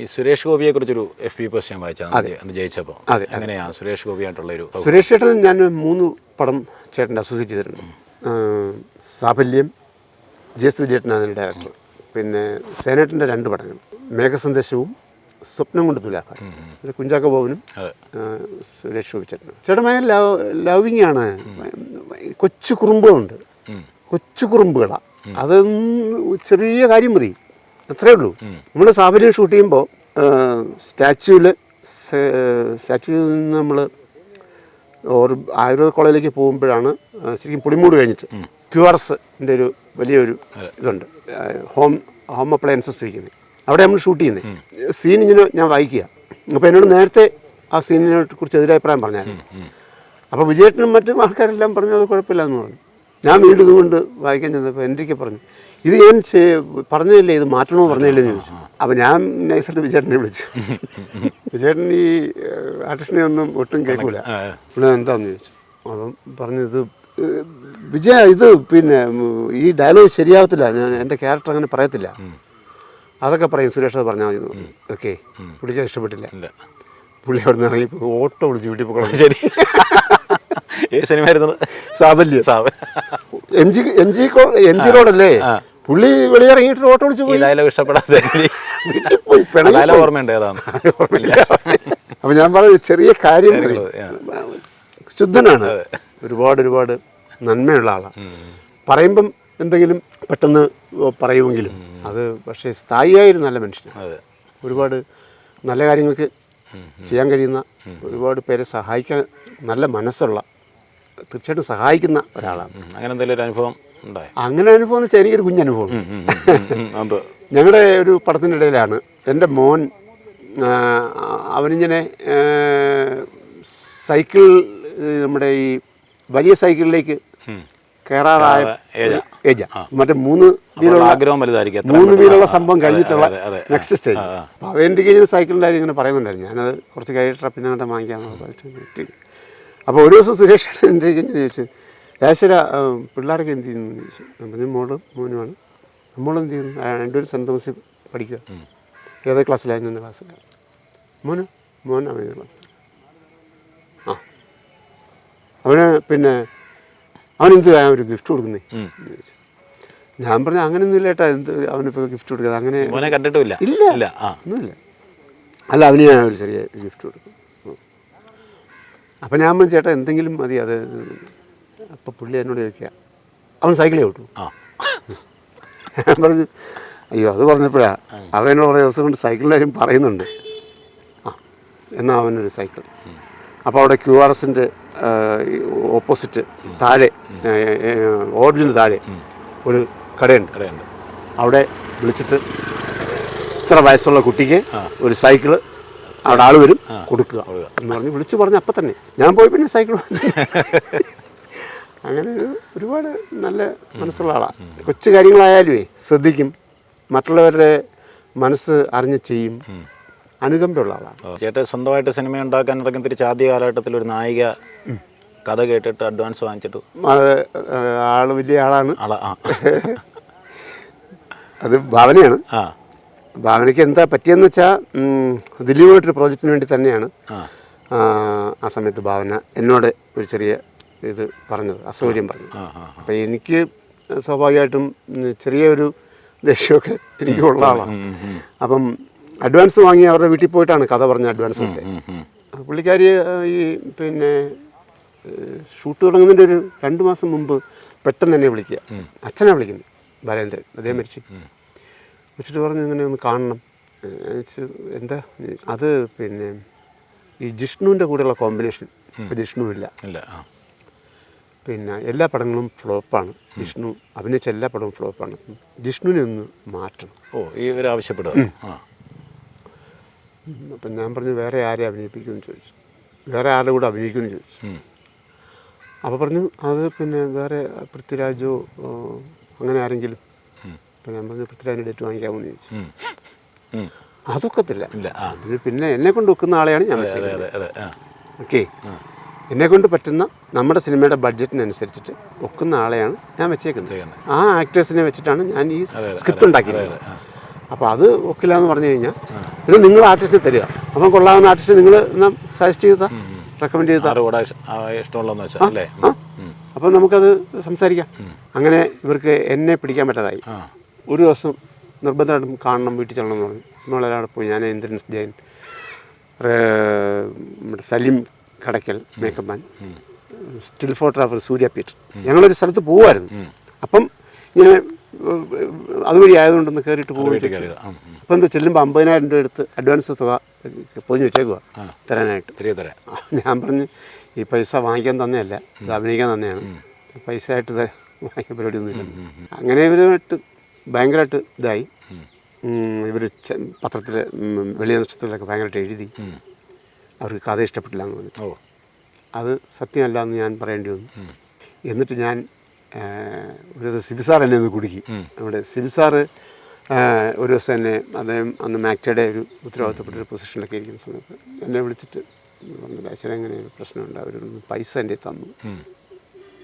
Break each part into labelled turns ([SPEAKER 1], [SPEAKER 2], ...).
[SPEAKER 1] ഈ സുരേഷ് ഗോപിയെ കുറിച്ചൊരു എഫ് പി പോസ്റ്റ് ഞാൻ വായിച്ചാണ് അന്ന് ജയിച്ചപ്പോൾ
[SPEAKER 2] അതെ,
[SPEAKER 1] സുരേഷ് സുരേഷ് ഗോപിയായിട്ടുള്ള ഒരു
[SPEAKER 2] സുരേഷ് ചേട്ടൻ ഞാൻ മൂന്ന് പടം ചേട്ടന്റെ അസോസിയേറ്റ് ചെയ്തിട്ടുണ്ട്. സാഫല്യം ജെ എസ് വിജയേട്ടനാണ് അതിന്റെ ഡയറക്ടർ പിന്നെ സേനേട്ടന്റെ രണ്ട് പടങ്ങൾ. മേഘസന്ദേശവും സ്വപ്നം കൊണ്ട് തുലാഭാരം കുഞ്ചാക്ക ബോബനും. സുരേഷ് ഗോപി ചേട്ടനും ചേട്ടൻ ഭയങ്കര ലവ് ലവിങ് ആണ് കൊച്ചു കുറുമ്പുകളുണ്ട്. കൊച്ചു കുറുമ്പുകളാണ് അതൊന്നും ചെറിയ കാര്യം മതി. അത്രേ ഉള്ളൂ. നമ്മൾ സാബരി ഷൂട്ട് ചെയ്യുമ്പോൾ സ്റ്റാച്യൂവിൽ സ്റ്റാച്യൂവിൽ നിന്ന് നമ്മൾ ഒരു ആയുർവേദ കോളേജിലേക്ക് പോകുമ്പോഴാണ് ശരിക്കും പുളിമൂട് കഴിഞ്ഞിട്ട് ക്യു ആർ എസിന്റെ ഒരു വലിയൊരു ഇതുണ്ട്. ഹോം ഹോം അപ്ലയൻസസ് ഇരിക്കുന്നത് അവിടെ നമ്മൾ ഷൂട്ട് ചെയ്യുന്നത് സീൻ ഇങ്ങനെ ഞാൻ വായിക്കുക. അപ്പോൾ എന്നോട് നേരത്തെ ആ സീനിനെ കുറിച്ച് എതിരഭിപ്രായം പറഞ്ഞായിരുന്നു. അപ്പോൾ വിജയേട്ടനും മറ്റും ആൾക്കാരെല്ലാം പറഞ്ഞു അത് കുഴപ്പമില്ല എന്ന് പറഞ്ഞു. ഞാൻ വീണ്ടും ഇതുകൊണ്ട് വായിക്കാൻ ചെന്നപ്പോൾ എന്റെ പറഞ്ഞു ഇത് ഞാൻ പറഞ്ഞതല്ലേ ഇത് മാറ്റണമെന്ന് പറഞ്ഞതല്ലേ എന്ന് ചോദിച്ചു. അപ്പം ഞാൻ നൈസായിട്ട് വിജയേട്ടനെ വിളിച്ചു. വിജയേട്ടൻ ഈ ആർട്ടിസ്റ്റിനെ ഒന്നും ഒട്ടും കേൾക്കൂല. പുള്ളി എന്താന്ന് ചോദിച്ചു. അപ്പം പറഞ്ഞു ഇത് വിജയ ഇത് പിന്നെ ഈ ഡയലോഗ് ശരിയാവത്തില്ല. ഞാൻ എന്റെ ക്യാരക്ടർ അങ്ങനെ പറയത്തില്ല. അതൊക്കെ പറയും സുരേഷ് അത് പറഞ്ഞാൽ മതി ഓക്കെ. പുള്ളിക്ക് ഇഷ്ടപ്പെട്ടില്ല. പുള്ളി അവിടെ നിന്ന് ഇറങ്ങി ഓട്ടോ വിളിച്ച് വീട്ടിൽ പോകണം
[SPEAKER 1] ശരി. സിനിമ ആയിരുന്നു
[SPEAKER 2] സാബല്യം
[SPEAKER 1] സാബല്യം
[SPEAKER 2] എം ജി എം ജി കോ- എം ജി റോഡല്ലേ? പുള്ളി വെളിയിറങ്ങിയിട്ട് ഓട്ടോ വിളിച്ച്
[SPEAKER 1] ഈ
[SPEAKER 2] പോയി.
[SPEAKER 1] ഡയലോഗ് ഇഷ്ടപ്പെടാതെ
[SPEAKER 2] പോയി പിണങ്ങി.
[SPEAKER 1] ഓർമ്മയുണ്ട് ഏതാണ്?
[SPEAKER 2] അപ്പൊ ഞാൻ പറഞ്ഞ ചെറിയ കാര്യം ശുദ്ധനാണ്. ഒരുപാട് ഒരുപാട് നന്മയുള്ള ആളാണ് പറയുമ്പം എന്തെങ്കിലും പെട്ടെന്ന് പറയുമെങ്കിലും അത് പക്ഷേ സ്ഥായിയായൊരു നല്ല മനുഷ്യനാണ് ഒരുപാട് നല്ല കാര്യങ്ങൾക്ക് ചെയ്യാൻ കഴിയുന്ന ഒരുപാട് പേരെ സഹായിക്കാൻ നല്ല മനസ്സുള്ള തീർച്ചയായിട്ടും സഹായിക്കുന്ന ഒരാളാണ്.
[SPEAKER 1] അങ്ങനെ എന്തെങ്കിലും ഒരു അനുഭവം
[SPEAKER 2] അങ്ങനെ അനുഭവം എന്ന് വെച്ചാൽ എനിക്കൊരു കുഞ്ഞനുഭവം ഞങ്ങളുടെ ഒരു പടത്തിന്റെ ഇടയിലാണ് എന്റെ മോൻ അവനിങ്ങനെ സൈക്കിൾ നമ്മുടെ ഈ വലിയ സൈക്കിളിലേക്ക് കയറാറായ
[SPEAKER 1] ഏജാ.
[SPEAKER 2] മറ്റേ മൂന്ന് വീലുള്ള മൂന്ന് വീലുള്ള സംഭവം കഴിഞ്ഞിട്ടുള്ള. Next stage. അപ്പോൾ അവൻ എനിക്ക് ഇങ്ങനെ സൈക്കിളിന്റെ കാര്യം ഇങ്ങനെ പറയുന്നുണ്ടായിരുന്നു. ഞാനത് കുറച്ച് കഴിഞ്ഞിട്ട് പിന്നെ അങ്ങോട്ട് വാങ്ങിക്കാമെന്ന് അപ്പോൾ ഒരു ദിവസം സുരേഷ് എന്റെ ചോദിച്ചു യാശ്വര പിള്ളേർക്ക് എന്ത് ചെയ്യുന്നു? ചോദിച്ചു പറഞ്ഞു മോൾ മോനുമാണ്. നമ്മളെന്ത് ചെയ്യുന്നു? രണ്ടുപേരും സെന്റ് തോമസിൽ പഠിക്കുക. ഏത് ക്ലാസ്സിലായിരുന്നു എന്റെ ക്ലാസ്സിൽ മോന്? മോൻ അവൻ ക്ലാസ് ആ. അവന് പിന്നെ അവൻ അവനെന്ത് ഒരു ഗിഫ്റ്റ് കൊടുക്കുന്നേ? ചോദിച്ചു. ഞാൻ പറഞ്ഞു അങ്ങനെയൊന്നും ഇല്ല ഏട്ടാ എന്ത് അവനിപ്പോൾ ഗിഫ്റ്റ് കൊടുക്കുക അങ്ങനെ
[SPEAKER 1] മോനെ കണ്ടിട്ടുമില്ല.
[SPEAKER 2] ഇല്ല.
[SPEAKER 1] ഇല്ല.
[SPEAKER 2] ഒന്നുമില്ല. അല്ല അവന് ഞാൻ ഒരു ചെറിയ ഗിഫ്റ്റ് കൊടുക്കും. അപ്പം ഞാൻ പറഞ്ഞു ചേട്ടാ എന്തെങ്കിലും മതി അത് അപ്പം പുള്ളി എന്നോട് ചോദിക്കുക അവൻ സൈക്കിളേ വിട്ടു
[SPEAKER 1] ആ.
[SPEAKER 2] ഞാൻ പറഞ്ഞു അയ്യോ അത് പറഞ്ഞപ്പോഴാ. അവനോട് കുറേ ദിവസം കൊണ്ട് സൈക്കിളിന്റെ കാര്യം പറയുന്നുണ്ട്. ആ എന്നാൽ അവനൊരു സൈക്കിൾ. അപ്പോൾ അവിടെ ക്യു ആർ എസിന്റെ ഓപ്പോസിറ്റ് താഴെ ഓർജിന് താഴെ ഒരു കടയുണ്ട്.
[SPEAKER 1] കടയുണ്ട്.
[SPEAKER 2] അവിടെ വിളിച്ചിട്ട് ഇത്ര വയസ്സുള്ള കുട്ടിക്ക് ഒരു സൈക്കിൾ അവിടെ ആൾ വരും കൊടുക്കുക എന്ന് പറഞ്ഞ് വിളിച്ചു പറഞ്ഞ അപ്പം തന്നെ ഞാൻ പോയി പിന്നെ സൈക്കിൾ വാങ്ങിച്ചു. അങ്ങനെ ഒരു- ഒരുപാട് നല്ല മനസ്സുള്ള ആളാണ് കൊച്ചു കാര്യങ്ങളായാലുമേ ശ്രദ്ധിക്കും. മറ്റുള്ളവരുടെ മനസ്സ് അറിഞ്ഞ് ചെയ്യും. അനുകമ്പയുള്ള ആളാണ്
[SPEAKER 1] ചേട്ടൻ സ്വന്തമായിട്ട് സിനിമ ഉണ്ടാക്കാൻ ഇറങ്ങി തിരിച്ച് ആദ്യ കാലഘട്ടത്തിൽ ഒരു നായിക കഥ കേട്ടിട്ട് അഡ്വാൻസ് വാങ്ങിച്ചിട്ട്.
[SPEAKER 2] അത് ആൾ വലിയ ആളാണ്.
[SPEAKER 1] ആളാ
[SPEAKER 2] അത് ഭാവനയാണ്. ഭാവനയ്ക്ക് എന്താ പറ്റിയെന്ന് വെച്ചാൽ ദിലീപായിട്ടൊരു പ്രോജക്റ്റിന് വേണ്ടി തന്നെയാണ്.
[SPEAKER 1] ആ
[SPEAKER 2] സമയത്ത് ഭാവന എന്നോട് ഒരു ചെറിയ ഇത് പറഞ്ഞത് അസൗകര്യം പറഞ്ഞു അപ്പം എനിക്ക് സ്വാഭാവികമായിട്ടും ചെറിയൊരു ദേഷ്യമൊക്കെ എനിക്ക് ഉള്ള ആളാണ്. അപ്പം അഡ്വാൻസ് വാങ്ങി അവരുടെ വീട്ടിൽ പോയിട്ടാണ് കഥ പറഞ്ഞ അഡ്വാൻസ് ഒക്കെ. പുള്ളിക്കാരി ഈ പിന്നെ ഷൂട്ട് തുടങ്ങുന്നതിന്റെ ഒരു രണ്ട് മാസം മുമ്പ് പെട്ടെന്ന് തന്നെ വിളിക്കുക. അച്ഛനാണ് വിളിക്കുന്നത് ബാലേന്ദ്രൻ. അദ്ദേഹം മരിച്ചു. വെച്ചിട്ട് പറഞ്ഞു ഇങ്ങനെ ഒന്ന് കാണണം. എന്താ? അത് പിന്നെ ഈ ജിഷ്ണുവിന്റെ കൂടെയുള്ള കോമ്പിനേഷൻ. ജിഷ്ണു ഇല്ല. പിന്നെ എല്ലാ പടങ്ങളും ഫ്ലോപ്പാണ്. വിഷ്ണു അഭിനയിച്ച എല്ലാ പടവും ഫ്ലോപ്പാണ്. ജിഷ്ണുവിനെ ഒന്ന് മാറ്റണം.
[SPEAKER 1] ഓ ഈ ഒരു ആവശ്യപ്പെടുക.
[SPEAKER 2] അപ്പം ഞാൻ പറഞ്ഞു വേറെ ആരെ അഭിനയിപ്പിക്കുമെന്ന് ചോദിച്ചു. വേറെ ആരുടെ കൂടെ അഭിനയിക്കുമെന്ന് ചോദിച്ചു. അപ്പോൾ പറഞ്ഞു അത് പിന്നെ വേറെ പൃഥ്വിരാജോ അങ്ങനെ ആരെങ്കിലും. അപ്പം ഞാൻ പറഞ്ഞു പൃഥ്വിരാജിന്റെ ഡേറ്റ് വാങ്ങിക്കാമെന്ന് ചോദിച്ചു. അതൊക്കത്തില്ല. പിന്നെ എന്നെ കൊണ്ട് വെക്കുന്ന ആളെയാണ് ഞാൻ ഓക്കെ. എന്നെ കൊണ്ട് പറ്റുന്ന നമ്മുടെ സിനിമയുടെ ബഡ്ജറ്റിനനുസരിച്ചിട്ട് ഒക്കുന്ന ആളെയാണ് ഞാൻ വെച്ചേക്കുന്നത്. ആ ആക്ടേഴ്സിനെ വെച്ചിട്ടാണ് ഞാൻ ഈ സ്ക്രിപ്റ്റ് ഉണ്ടാക്കിയത് അപ്പോൾ അത് ഒക്കില്ല എന്ന് പറഞ്ഞു കഴിഞ്ഞാൽ പിന്നെ നിങ്ങൾ ആർട്ടിസ്റ്റിനെ തരിക. അപ്പം കൊള്ളാവുന്ന ആർട്ടിസ്റ്റ് നിങ്ങൾ സജസ്റ്റ് ചെയ്ത? റെക്കമെൻഡ്
[SPEAKER 1] അല്ലേ?
[SPEAKER 2] അപ്പം നമുക്കത് സംസാരിക്കാം. അങ്ങനെ ഇവർക്ക് എന്നെ പിടിക്കാൻ പറ്റാതായി. ഒരു ദിവസം നിർബന്ധമായിട്ടും കാണണം വീട്ടിൽ ചെല്ലണം എന്ന് പറഞ്ഞു. നമ്മളെല്ലാവരും പോയി ഞാൻ ഇന്ദ്രൻസ് ജയൻ നമ്മുടെ Saleem Kadakkal makeup man still photographer Surya Peter. ഞങ്ങളൊരു സ്ഥലത്ത് പോവായിരുന്നു. അപ്പം ഇങ്ങനെ അതുവഴി ആയതുകൊണ്ടൊന്ന് കയറിയിട്ട്
[SPEAKER 1] പോയിട്ട്
[SPEAKER 2] അപ്പം എന്താ ചെല്ലുമ്പോൾ അമ്പതിനായിരം രൂപ എടുത്ത് അഡ്വാൻസ് തുക പൊതിഞ്ഞ് വെച്ചേക്കുക തരാനായിട്ട്. ഞാൻ പറഞ്ഞ് ഈ പൈസ വാങ്ങിക്കാൻ തന്നെയല്ല ഇത് അഭിനയിക്കാൻ തന്നെയാണ്. പൈസ ആയിട്ട് വാങ്ങിക്കാൻ വാങ്ങിക്കാൻ പരിപാടിയൊന്നുമില്ല അങ്ങനെ ഇവരുമായിട്ട് ഭയങ്കരമായിട്ട് ഇതായി. ഇവർ പത്രത്തിൽ വെളിയ നക്ഷത്രത്തിലൊക്കെ ഭയങ്കരമായിട്ട് എഴുതി. അവർക്ക് കഥ ഇഷ്ടപ്പെട്ടില്ല എന്ന് പറഞ്ഞു.
[SPEAKER 1] ഓ.
[SPEAKER 2] അത് സത്യമല്ല എന്ന് ഞാൻ പറയേണ്ടി വന്നു. എന്നിട്ട് ഞാൻ ഒരു ദിവസം സിബിസാർ എന്നെ ഒന്ന് കുടുക്കി. നമ്മുടെ സിബിസാർ ഒരു ദിവസം എന്നെ അദ്ദേഹം അന്ന് മാക്ടയുടെ ഒരു ഉത്തരവാദിത്തപ്പെട്ട ഒരു പൊസിഷനിലൊക്കെ ഇരിക്കുന്ന സമയത്ത് എന്നെ വിളിച്ചിട്ട് പറഞ്ഞില്ല അച്ഛനെങ്ങനെ ഒരു പ്രശ്നമുണ്ട്? അവരൊന്ന് പൈസ എന്റെ തന്നു.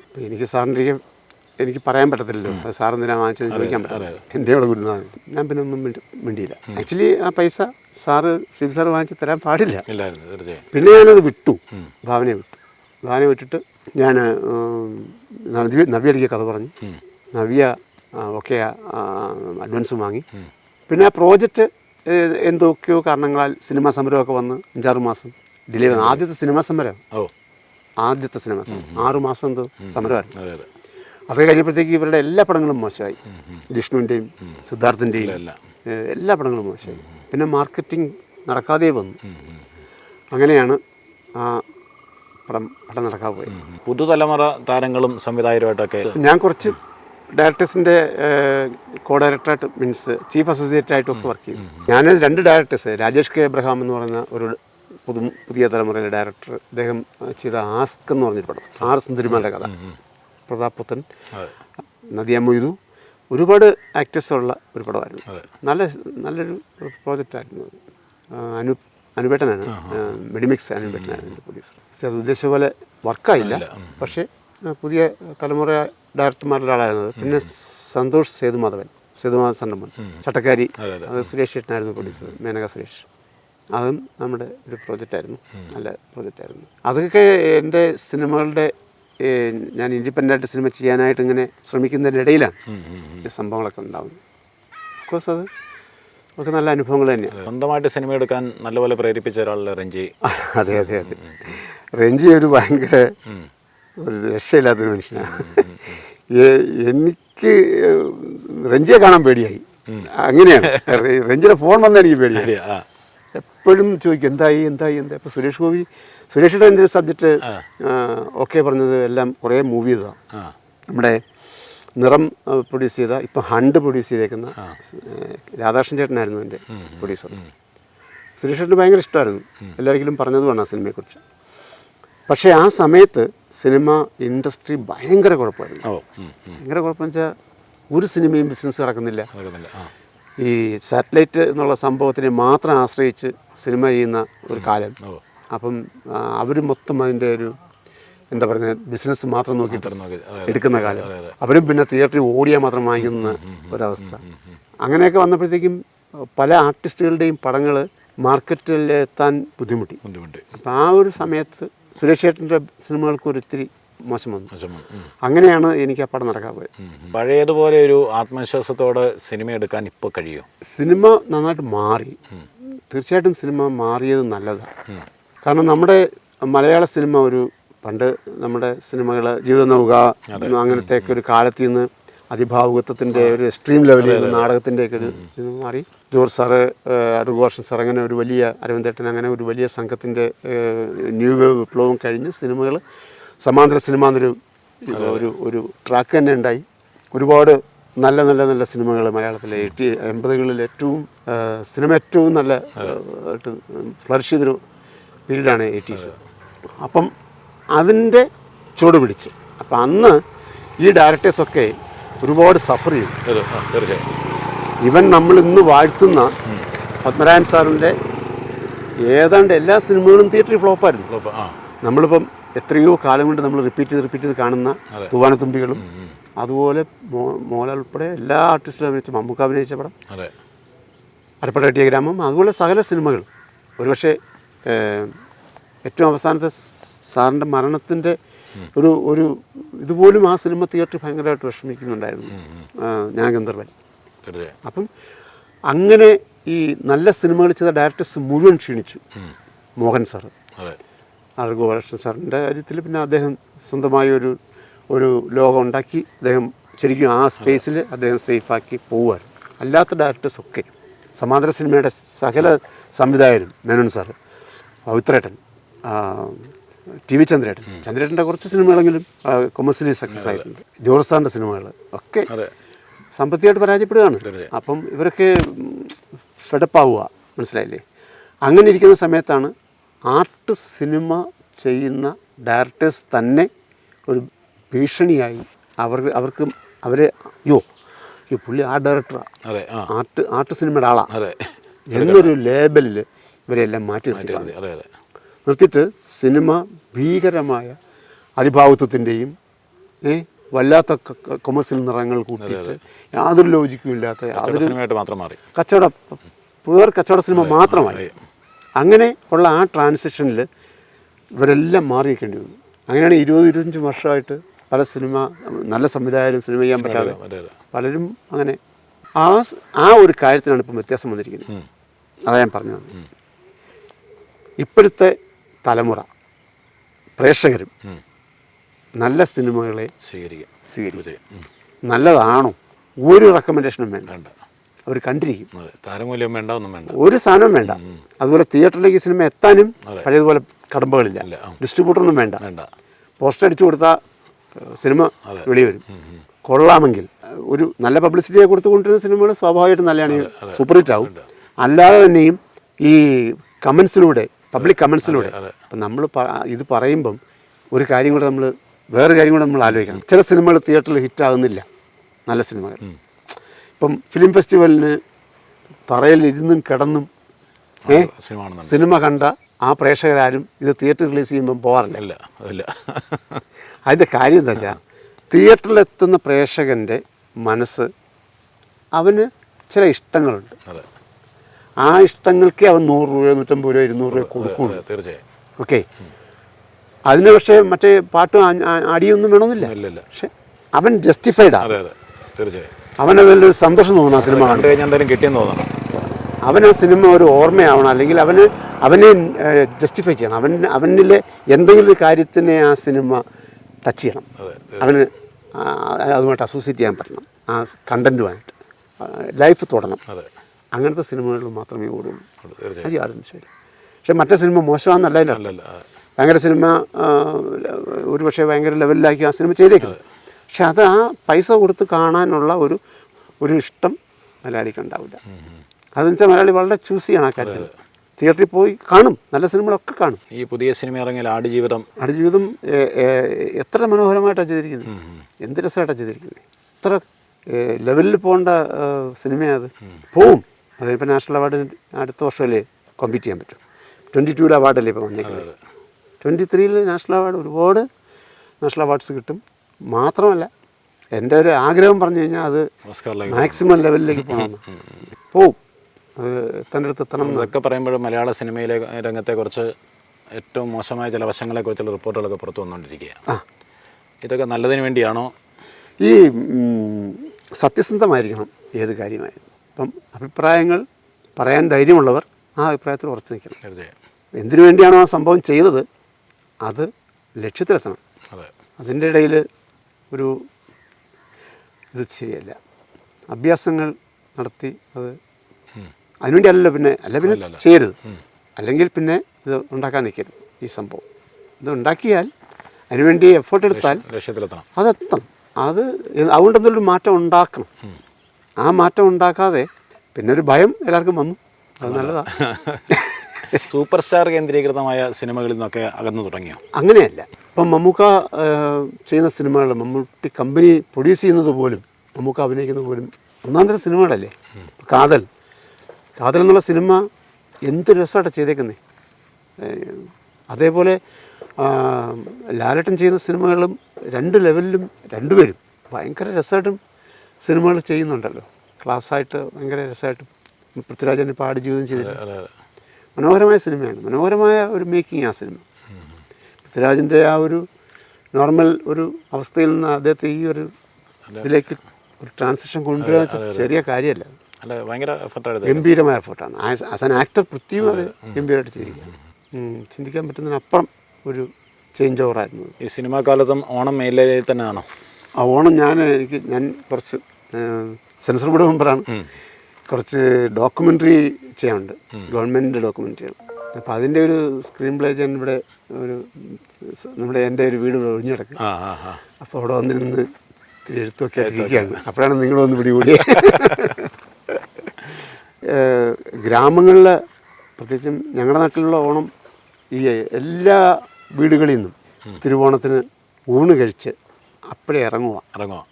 [SPEAKER 2] അപ്പോൾ എനിക്ക് സാറിന്റെ എനിക്ക് പറയാൻ പറ്റത്തില്ലല്ലോ. സാർ എന്തിനാ വാങ്ങിച്ചത് ചോദിക്കാൻ പറ്റില്ല എന്റെ അവിടെ ഗുരുനാഥൻ ഞാൻ പിന്നെ ഒന്നും മിണ്ടി- മിണ്ടിയില്ല. ആക്ച്വലി ആ പൈസ സാറ് സിബി സാർ വാങ്ങിച്ച് തരാൻ പാടില്ല. പിന്നെ ഞാനത് വിട്ടു. ഭാവനയെ വിട്ടു. ഭാവനയെ വിട്ടിട്ട് ഞാൻ നവ്യ നവ്യടിക്ക് കഥ പറഞ്ഞു. നവ്യ ഒക്കെ അഡ്വാൻസ് വാങ്ങി. പിന്നെ ആ പ്രോജക്റ്റ് എന്തൊക്കെയോ കാരണങ്ങളാൽ സിനിമാ സമരമൊക്കെ വന്ന് അഞ്ചാറ് മാസം ഡിലേ വന്നു. ആദ്യത്തെ സിനിമാ സമരം. ആദ്യത്തെ സിനിമ സമരം. ആറ് മാസം എന്തോ സമരമായിരുന്നു.
[SPEAKER 1] അതെ
[SPEAKER 2] കഴിഞ്ഞപ്പോഴത്തേക്ക് ഇവരുടെ എല്ലാ പടങ്ങളും മോശമായി. ജിഷ്ണുവിന്റെയും സിദ്ധാർത്ഥിന്റെയും
[SPEAKER 1] എല്ലാ
[SPEAKER 2] പടങ്ങളും മോശമായി. പിന്നെ മാർക്കറ്റിംഗ് നടക്കാതെ വന്നു. അങ്ങനെയാണ് ആ പടം പടം നടക്കാൻ പോയത്.
[SPEAKER 1] പുതുതലമുറ താരങ്ങളും സംവിധായകരുമായിട്ടൊക്കെ
[SPEAKER 2] ഞാൻ കുറച്ച് ഡയറക്ടേഴ്സിന്റെ കോ ഡയറക്ടറായിട്ട് മീൻസ് ചീഫ് അസോസിയേറ്റ് ആയിട്ടൊക്കെ വർക്ക് ചെയ്തു. ഞാൻ രണ്ട് ഡയറക്ടേഴ്സ് രാജേഷ് കെ എബ്രഹാം എന്ന് പറയുന്ന ഒരു പുതു പുതിയ തലമുറയിലെ ഡയറക്ടർ അദ്ദേഹം ചെയ്ത ആസ്ക് എന്ന് പറഞ്ഞൊരു പടം ആർ സുന്ദരിമാരുടെ കഥ. പ്രതാപ് പുത്തൻ
[SPEAKER 1] അതെ.
[SPEAKER 2] നദിയ മൊയ്തു ഒരുപാട് ആക്ടേഴ്സുള്ള ഒരു പടമായിരുന്നു. നല്ല നല്ലൊരു പ്രോജക്റ്റായിരുന്നു അനു അനുപേട്ടനാണ്. മെഡിമിക്സ് അനുപേട്ടനാണ് എന്റെ പ്രൊഡ്യൂസർ അത് ഉദ്ദേശിച്ച പോലെ വർക്കായില്ല. പക്ഷേ പുതിയ തലമുറ ഡയറക്ടർമാരുടെ ആളായിരുന്നത് പിന്നെ സന്തോഷ് സേതുമാധവൻ സേതുമാധവൻ സണ്ടമ്മൻ ചട്ടക്കാരി അത് സുരേഷ് ചേട്ടനായിരുന്നു പ്രൊഡ്യൂസർ മേനക സുരേഷ്. അതും നമ്മുടെ ഒരു പ്രോജക്റ്റായിരുന്നു. നല്ല പ്രോജക്റ്റായിരുന്നു. അതൊക്കെ എന്റെ സിനിമകളുടെ ഞാൻ ഇൻഡിപെൻഡന്റ് ആയിട്ട് സിനിമ ചെയ്യാനായിട്ട് ഇങ്ങനെ ശ്രമിക്കുന്നതിനിടയിലാണ് ഈ സംഭവങ്ങളൊക്കെ ഉണ്ടാകുന്നത് അഫ്കോഴ്സ് അത് ഒക്കെ നല്ല അനുഭവങ്ങൾ തന്നെയാണ്
[SPEAKER 1] സ്വന്തമായിട്ട് സിനിമ എടുക്കാൻ നല്ലപോലെ പ്രേരിപ്പിച്ച ഒരാളല്ലേ രഞ്ജി
[SPEAKER 2] അതെ അതെ അതെ. രഞ്ജി ഒരു ഭയങ്കര ഒരു രക്ഷയില്ലാത്തൊരു മനുഷ്യനാണ് എനിക്ക് രഞ്ജിയെ കാണാൻ പേടിയായി. അങ്ങനെയാണ്. രഞ്ജിയുടെ ഫോൺ വന്നാൽ എനിക്ക് പേടിയായി. എപ്പോഴും ചോദിക്കും എന്തായി എന്തായി എന്താ ഇപ്പം സുരേഷ് ഗോപി സുരേഷിയുടെ എന്റെ ഒരു സബ്ജക്റ്റ് ഓക്കെ പറഞ്ഞത് എല്ലാം കുറേ മൂവ് ചെയ്തതാണ് നമ്മുടെ നിറം പ്രൊഡ്യൂസ് ചെയ്ത ഇപ്പം ഹണ്ട് പ്രൊഡ്യൂസ് ചെയ്തേക്കുന്ന രാധാകൃഷ്ണൻ ചേട്ടനായിരുന്നു എന്റെ പ്രൊഡ്യൂസർ സുരേഷ് ചേട്ടന് ഭയങ്കര ഇഷ്ടമായിരുന്നു. എല്ലാവരെങ്കിലും പറഞ്ഞതുമാണ് ആ സിനിമയെക്കുറിച്ച്. പക്ഷേ ആ സമയത്ത് സിനിമ ഇൻഡസ്ട്രി ഭയങ്കര കുഴപ്പമായിരുന്നു. ഭയങ്കര കുഴപ്പമെന്ന് വെച്ചാൽ ഒരു സിനിമയും ബിസിനസ് നടക്കുന്നില്ല. ഈ സാറ്റലൈറ്റ് എന്നുള്ള സംഭവത്തിനെ മാത്രം ആശ്രയിച്ച് സിനിമ ചെയ്യുന്ന ഒരു കാലം. അപ്പം അവർ മൊത്തം അതിന്റെ ഒരു എന്താ പറയുക ബിസിനസ് മാത്രം നോക്കിയിട്ട് എടുക്കുന്ന കാലം. അവരും പിന്നെ തിയേറ്ററിൽ ഓടിയാൽ മാത്രം വാങ്ങിക്കുന്ന ഒരവസ്ഥ. അങ്ങനെയൊക്കെ വന്നപ്പോഴത്തേക്കും പല ആർട്ടിസ്റ്റുകളുടെയും പടങ്ങൾ മാർക്കറ്റിൽ എത്താൻ ബുദ്ധിമുട്ടി.
[SPEAKER 1] ബുദ്ധിമുട്ട്.
[SPEAKER 2] അപ്പം ആ ഒരു സമയത്ത് സുരേഷ് ചേട്ടന്റെ സിനിമകൾക്ക് ഒരു ഇത്തിരി മോശം വന്നു. അങ്ങനെയാണ് എനിക്ക് ആ പടം നടക്കാൻ പോയത്.
[SPEAKER 1] പഴയതുപോലെ ഒരു ആത്മവിശ്വാസത്തോടെ സിനിമ എടുക്കാൻ ഇപ്പോൾ കഴിയും?
[SPEAKER 2] സിനിമ നന്നായിട്ട് മാറി. തീർച്ചയായിട്ടും സിനിമ മാറിയത് നല്ലതാണ് കാരണം നമ്മുടെ മലയാള സിനിമ ഒരു പണ്ട് നമ്മുടെ സിനിമകൾ ജീവിത നൗക അങ്ങനത്തെയൊക്കെ ഒരു കാലത്ത് നിന്ന് അതിഭാവുകത്വത്തിന്റെ ഒരു എക്സ്ട്രീം ലെവലിൽ നിന്ന് നാടകത്തിന്റെയൊക്കെ ഒരു ഇത് മാറി. ജോർജ് സാറ് അടുഘോഷൻ സാർ അങ്ങനെ ഒരു വലിയ അരവിന്ദേട്ടൻ അങ്ങനെ ഒരു വലിയ സംഘത്തിന്റെ ന്യൂ വേവ് വിപ്ലവം കഴിഞ്ഞ് സിനിമകൾ സമാന്തര സിനിമ എന്നൊരു ഒരു ഒരു ട്രാക്ക് തന്നെ ഉണ്ടായി. ഒരുപാട് നല്ല നല്ല നല്ല സിനിമകൾ മലയാളത്തിലെ എയ്റ്റി എൺപതുകളിൽ ഏറ്റവും സിനിമ ഏറ്റവും നല്ല ഫ്ലറിഷ് ചെയ്തൊരു പീരീഡാണ് എയ്റ്റീസ് അപ്പം അതിന്റെ ചുവട് പിടിച്ചു. അപ്പം അന്ന് ഈ ഡയറക്ടേഴ്സൊക്കെ ഒരുപാട് സഫർ ചെയ്തു. ഇവൻ നമ്മൾ ഇന്ന് വാഴ്ത്തുന്ന പത്മനാഭൻ സാറിന്റെ ഏതാണ്ട് എല്ലാ സിനിമകളും തിയേറ്ററിൽ ഫ്ലോപ്പായിരുന്നു നമ്മളിപ്പം എത്രയോ കാലം കൊണ്ട് നമ്മൾ റിപ്പീറ്റ് ചെയ്ത് റിപ്പീറ്റ് ചെയ്ത് കാണുന്ന തൂവാനത്തുമ്പികളും അതുപോലെ മോ മോഹൻലാൽ ഉൾപ്പെടെ എല്ലാ ആർട്ടിസ്റ്റിലും അഭിനയിച്ച മമ്മൂക്ക അഭിനയിച്ച പടം.
[SPEAKER 1] അതെ.
[SPEAKER 2] അരപ്പട കെട്ടിയ ഗ്രാമം അതുപോലെ സകല സിനിമകൾ ഒരുപക്ഷെ ഏറ്റവും അവസാനത്തെ സാറിന്റെ മരണത്തിന്റെ ഒരു ഒരു ഇതുപോലും ആ സിനിമ തിയേറ്ററിൽ ഭയങ്കരമായിട്ട് വിഷമിക്കുന്നുണ്ടായിരുന്നു. ഞാൻ ഗന്ധർവൻ. അപ്പം അങ്ങനെ ഈ നല്ല സിനിമകൾ ചെയ്ത ഡയറക്ടേഴ്സ് മുഴുവൻ ക്ഷീണിച്ചു. മോഹൻ സാറ് ആർ ഗോപാലകൃഷ്ണൻ സാറിന്റെ കാര്യത്തിൽ പിന്നെ അദ്ദേഹം സ്വന്തമായ ഒരു ഒരു ലോകം ഉണ്ടാക്കി അദ്ദേഹം ശരിക്കും ആ സ്പേസിൽ അദ്ദേഹം സേഫാക്കി പോവുകയാണ്. അല്ലാത്ത ഡയറക്ടേഴ്സൊക്കെ സമാന്തര സിനിമയുടെ സകല സംവിധായകരും മേനോൻ സാറ്. പവിത്രേട്ടൻ ടി വി ചന്ദ്രേട്ടൻ. ചന്ദ്രേട്ടന്റെ കുറച്ച് സിനിമകളെങ്കിലും കൊമേഴ്സ്യലി സക്സസ് ആയിട്ടുണ്ട്. ജോർജ് സാറിന്റെ സിനിമകൾ ഒക്കെ സാമ്പത്തികമായിട്ട് പരാജയപ്പെടുകയാണ്. അപ്പം ഇവരൊക്കെ ഫെഡപ്പാവുക മനസ്സിലായില്ലേ? അങ്ങനെ ഇരിക്കുന്ന സമയത്താണ് ആർട്ട് സിനിമ ചെയ്യുന്ന ഡയറക്ടേഴ്സ് തന്നെ ഒരു ഭീഷണിയായി അവർ അവർക്ക് അവരെ അയ്യോ ഈ പുള്ളി ആ. ഡയറക്ടറാണ് ആർട്ട് ആർട്ട് സിനിമയുടെ ആളാണ് എന്നൊരു ലേബലിൽ ഇവരെല്ലാം മാറ്റി നിർത്തി.
[SPEAKER 1] അതെ അതെ.
[SPEAKER 2] നിർത്തിയിട്ട് സിനിമ ഭീകരമായ അതിഭാവത്വത്തിന്റെയും വല്ലാത്ത കൊമേഴ്സ്യൽ നിറങ്ങൾ കൂട്ടിയിട്ട് യാതൊരു ലോജിക്കും ഇല്ലാത്ത യാതൊരു
[SPEAKER 1] മാത്രം മാറി.
[SPEAKER 2] കച്ചവട പേർ കച്ചവട സിനിമ മാത്രമായി. അങ്ങനെ ഉള്ള ആ ട്രാൻസിഷനിൽ ഇവരെല്ലാം മാറിയിരിക്കേണ്ടി വന്നു. അങ്ങനെയാണ് ഇരുപത് ഇരുപത്തഞ്ച് വർഷമായിട്ട് പല സിനിമ നല്ല സംവിധായകരും സിനിമ ചെയ്യാൻ പറ്റാതെ പലരും അങ്ങനെ ആ ആ ഒരു കാര്യത്തിനാണ് ഇപ്പം വ്യത്യാസം വന്നിരിക്കുന്നത്. അതാ ഞാൻ പറഞ്ഞു ഇപ്പോഴത്തെ തലമുറ പ്രേക്ഷകരും നല്ല സിനിമകളെ
[SPEAKER 1] സ്വീകരിക്കുക സ്വീകരിക്കുക
[SPEAKER 2] നല്ലതാണോ? ഒരു റെക്കമെൻഡേഷനും വേണ്ട. അവർ കണ്ടിരിക്കും.
[SPEAKER 1] താരമൂല്യം വേണ്ട ഒന്നും വേണ്ട.
[SPEAKER 2] ഒരു സാധനം വേണ്ട. അതുപോലെ തിയേറ്ററിലേക്ക് സിനിമ എത്താനും പഴയതുപോലെ കടമ്പകളില്ല. ഡിസ്ട്രിബ്യൂട്ടറൊന്നും വേണ്ട.
[SPEAKER 1] വേണ്ട.
[SPEAKER 2] പോസ്റ്റർ അടിച്ചു കൊടുത്താൽ സിനിമ വെളിവരും കൊള്ളാമെങ്കിൽ ഒരു നല്ല പബ്ലിസിറ്റിയെ കൊടുത്തുകൊണ്ടിരുന്ന സിനിമകൾ സ്വാഭാവികമായിട്ടും നല്ലതാണ്. സൂപ്പർ ഹിറ്റ് ആവും അല്ലാതെ തന്നെയും ഈ കമൻസിലൂടെ പബ്ലിക് കമൻസിലൂടെ. അപ്പം നമ്മൾ ഇത് പറയുമ്പം ഒരു കാര്യം കൂടെ നമ്മൾ വേറെ കാര്യം കൂടെ നമ്മൾ ആലോചിക്കണം. ചില സിനിമകൾ തിയേറ്ററിൽ ഹിറ്റാകുന്നില്ല നല്ല സിനിമകൾ ഇപ്പം ഫിലിം ഫെസ്റ്റിവലിന് തറയിൽ ഇരുന്നും കിടന്നും ഏ
[SPEAKER 1] സിനിമ
[SPEAKER 2] കണ്ട ആ പ്രേക്ഷകരാരും ഇത് തിയേറ്റർ റിലീസ് ചെയ്യുമ്പം പോകാറില്ല
[SPEAKER 1] അല്ല
[SPEAKER 2] അതിന്റെ കാര്യം എന്താ വെച്ചാൽ തിയേറ്ററിലെത്തുന്ന പ്രേക്ഷകന്റെ മനസ്സ് അവന് ചില ഇഷ്ടങ്ങളുണ്ട്. ആ ഇഷ്ടങ്ങൾക്ക് അവൻ നൂറ് രൂപ നൂറ്റമ്പത് രൂപ ഇരുന്നൂറ് രൂപ കൊടുക്കുള്ളൂ
[SPEAKER 1] തീർച്ചയായും.
[SPEAKER 2] ഓക്കെ. അതിന് പക്ഷേ മറ്റേ പാട്ടും അടിയൊന്നും വേണമെന്നില്ല. പക്ഷെ അവൻ ജസ്റ്റിഫൈഡാണ്
[SPEAKER 1] തീർച്ചയായും.
[SPEAKER 2] അവനതിൽ സന്തോഷം തോന്നുന്നു ആ സിനിമ
[SPEAKER 1] കണ്ടു കിട്ടിയെന്ന് തോന്നണം.
[SPEAKER 2] അവന് ആ സിനിമ ഒരു ഓർമ്മയാവണം. അല്ലെങ്കിൽ അവന് അവനെ ജസ്റ്റിഫൈ ചെയ്യണം. അവൻ അവനിലെ എന്തെങ്കിലും ഒരു കാര്യത്തിനെ ആ സിനിമ ടച്ച് ചെയ്യണം. അവന് അതുമായിട്ട് അസോസിയേറ്റ് ചെയ്യാൻ പറ്റണം. ആ കണ്ടന്റുമായിട്ട് ലൈഫ്
[SPEAKER 1] തുടങ്ങണം
[SPEAKER 2] അങ്ങനത്തെ സിനിമകളിൽ മാത്രമേ ഓടുള്ളൂ.
[SPEAKER 1] അത്
[SPEAKER 2] യാതൊരു ശരി പക്ഷെ മറ്റേ സിനിമ മോശമാണെന്നല്ല
[SPEAKER 1] അതിന്റെ.
[SPEAKER 2] ഭയങ്കര സിനിമ ഒരുപക്ഷെ ഒരു പക്ഷേ ഭയങ്കര ലെവലിലാക്കി ആ സിനിമ ചെയ്തേക്കുന്നത് പക്ഷെ അത് ആ പൈസ കൊടുത്ത് കാണാനുള്ള ഒരു ഒരു ഇഷ്ടം മലയാളിക്ക് ഉണ്ടാവില്ല. അതെന്ന് വെച്ചാൽ മലയാളി വളരെ ചൂസ് ചെയ്യണം ആ കാര്യത്തിൽ തിയേറ്ററിൽ പോയി കാണും. നല്ല സിനിമകളൊക്കെ കാണും.
[SPEAKER 1] ഈ പുതിയ സിനിമ ഇറങ്ങിയ ആടുജീവിതം
[SPEAKER 2] ആടുജീവിതം എത്ര മനോഹരമായിട്ടാണ് ചെയ്തിരിക്കുന്നത്? എന്ത് രസമായിട്ടാണ് ചെയ്തിരിക്കുന്നത്? എത്ര ലെവലിൽ പോകേണ്ട സിനിമയാണ് അത്. പോവും. അതിപ്പോൾ നാഷണൽ അവാർഡിന് അടുത്ത വർഷമല്ലേ കോമ്പീറ്റ് ചെയ്യാൻ പറ്റും. ട്വന്റി ടൂവിൽ അവാർഡല്ലേ ഇപ്പോൾ വന്നേക്കുന്നത്. ട്വന്റി ത്രീയിൽ നാഷണൽ അവാർഡ് ഒരുപാട് നാഷണൽ അവാർഡ്സ് കിട്ടും. മാത്രമല്ല എന്റെ ഒരു ആഗ്രഹം പറഞ്ഞു കഴിഞ്ഞാൽ അത് മാക്സിമം ലെവലിലേക്ക് പോകണം. പോവും. അത് എത്തേണ്ടടുത്ത് എത്തണം എന്നൊക്കെ
[SPEAKER 1] പറയുമ്പോൾ പറയുമ്പോഴും മലയാള സിനിമയിലെ രംഗത്തെക്കുറിച്ച് ഏറ്റവും മോശമായ ചില വശങ്ങളെക്കുറിച്ചുള്ള റിപ്പോർട്ടുകളൊക്കെ പുറത്തു വന്നുകൊണ്ടിരിക്കുകയാണ്
[SPEAKER 2] ആ.
[SPEAKER 1] ഇതൊക്കെ നല്ലതിന് വേണ്ടിയാണോ?
[SPEAKER 2] ഈ സത്യസന്ധമായിരിക്കണം ഏത് കാര്യമായാലും. അപ്പം അഭിപ്രായങ്ങൾ പറയാൻ ധൈര്യമുള്ളവർ ആ അഭിപ്രായത്തിൽ ഉറച്ചു നിൽക്കണം. എന്തിനു വേണ്ടിയാണോ ആ സംഭവം ചെയ്തത്? അത് ലക്ഷ്യത്തിലെത്തണം.
[SPEAKER 1] അതെ.
[SPEAKER 2] അതിന്റെ ഇടയിൽ ഒരു ഇത് ശരിയല്ല. അഭ്യാസങ്ങൾ നടത്തി അത് അതിനുവേണ്ടി അല്ലല്ലോ പിന്നെ അല്ല പിന്നെ ചെയ്യരുത്. അല്ലെങ്കിൽ പിന്നെ ഇത് ഉണ്ടാക്കാൻ നിൽക്കരുത് ഈ സംഭവം. ഇത് ഉണ്ടാക്കിയാൽ അതിനുവേണ്ടി എഫേർട്ട് എടുത്താൽ അതെത്തണം. അത് അതുകൊണ്ട് എന്തെങ്കിലും മാറ്റം ഉണ്ടാക്കണം. ആ മാറ്റം ഉണ്ടാക്കാതെ പിന്നെ ഒരു ഭയം എല്ലാവർക്കും വന്നു. അത് നല്ലതാണ്
[SPEAKER 1] സൂപ്പർ സ്റ്റാർ കേന്ദ്രീകൃതമായ സിനിമകളിൽ നിന്നൊക്കെ അകന്നു തുടങ്ങിയോ?
[SPEAKER 2] അങ്ങനെയല്ല. ഇപ്പം മമ്മൂക്ക ചെയ്യുന്ന സിനിമകൾ മമ്മൂട്ടി കമ്പനി പ്രൊഡ്യൂസ് ചെയ്യുന്നത് പോലും മമ്മൂക്ക അഭിനയിക്കുന്നത് പോലും ഒന്നാന്തര സിനിമകളല്ലേ? കാതൽ. കാതൽ എന്നുള്ള സിനിമ എന്ത് രസമായിട്ട് ചെയ്തേക്കുന്നേ? അതേപോലെ ലാലട്ടൻ ലാലേട്ടൻ ചെയ്യുന്ന സിനിമകളും രണ്ട് ലെവലിലും രണ്ടുപേരും ഭയങ്കര രസമായിട്ടും സിനിമകൾ ചെയ്യുന്നുണ്ടല്ലോ. ക്ലാസ്സായിട്ട് ഭയങ്കര രസമായിട്ട് പൃഥ്വിരാജന്റെ പാടി ജീവിതം ചെയ്തില്ല മനോഹരമായ സിനിമയാണ്. മനോഹരമായ ഒരു മേക്കിംഗ് ആ സിനിമ. പൃഥ്വിരാജിന്റെ ആ ഒരു നോർമൽ ഒരു അവസ്ഥയിൽ നിന്ന് അദ്ദേഹത്തെ ഈ ഒരു ഇതിലേക്ക് ഒരു ട്രാൻസിഷൻ കൊണ്ടുവരാൻ ചെറിയ കാര്യമല്ല. ഗംഭീരമായ എഫോർട്ടാണ് ആസ് ആൻ ആക്ടർ പൃഥ്വിയും അത്. ഗംഭീരമായിട്ട് ചെയ്തിരിക്കുക ഉം, ചിന്തിക്കാൻ പറ്റുന്നതിനപ്പുറം ഒരു ചേഞ്ച് ഓവറായിരുന്നു ആയിരുന്നു.
[SPEAKER 1] ഈ സിനിമാ കാലത്തും ഓണം മേലയിൽ തന്നെയാണോ?
[SPEAKER 2] ആ ഓണം ഞാൻ എനിക്ക് ഞാൻ കുറച്ച് സെൻസർ ബോർഡ് മെമ്പറാണ്. കുറച്ച് ഡോക്യുമെന്ററി ചെയ്യാനുണ്ട്. ഗവൺമെന്റ് ഡോക്യുമെന്ററി ചെയ്യണം അപ്പോൾ അതിന്റെ ഒരു സ്ക്രീൻ പ്ലേ ചെയ്യാൻ ഇവിടെ ഒരു നമ്മുടെ എന്റെ ഒരു വീട് ഒഴിഞ്ഞു കിടക്കും. അപ്പോൾ അവിടെ വന്നിരുന്ന് ഇത്തിരി എഴുത്തൊക്കെ ആയിട്ടിരിക്കുകയാണ് അപ്പോഴാണ് നിങ്ങൾ വന്ന് പിടികൂടി ഗ്രാമങ്ങളിൽ പ്രത്യേകിച്ചും ഞങ്ങളുടെ നാട്ടിലുള്ള ഓണം ഈ എല്ലാ വീടുകളിൽ നിന്നും തിരുവോണത്തിന് ഊണ് കഴിച്ച് അപ്പോഴേ ഇറങ്ങുക
[SPEAKER 1] ഇറങ്ങുക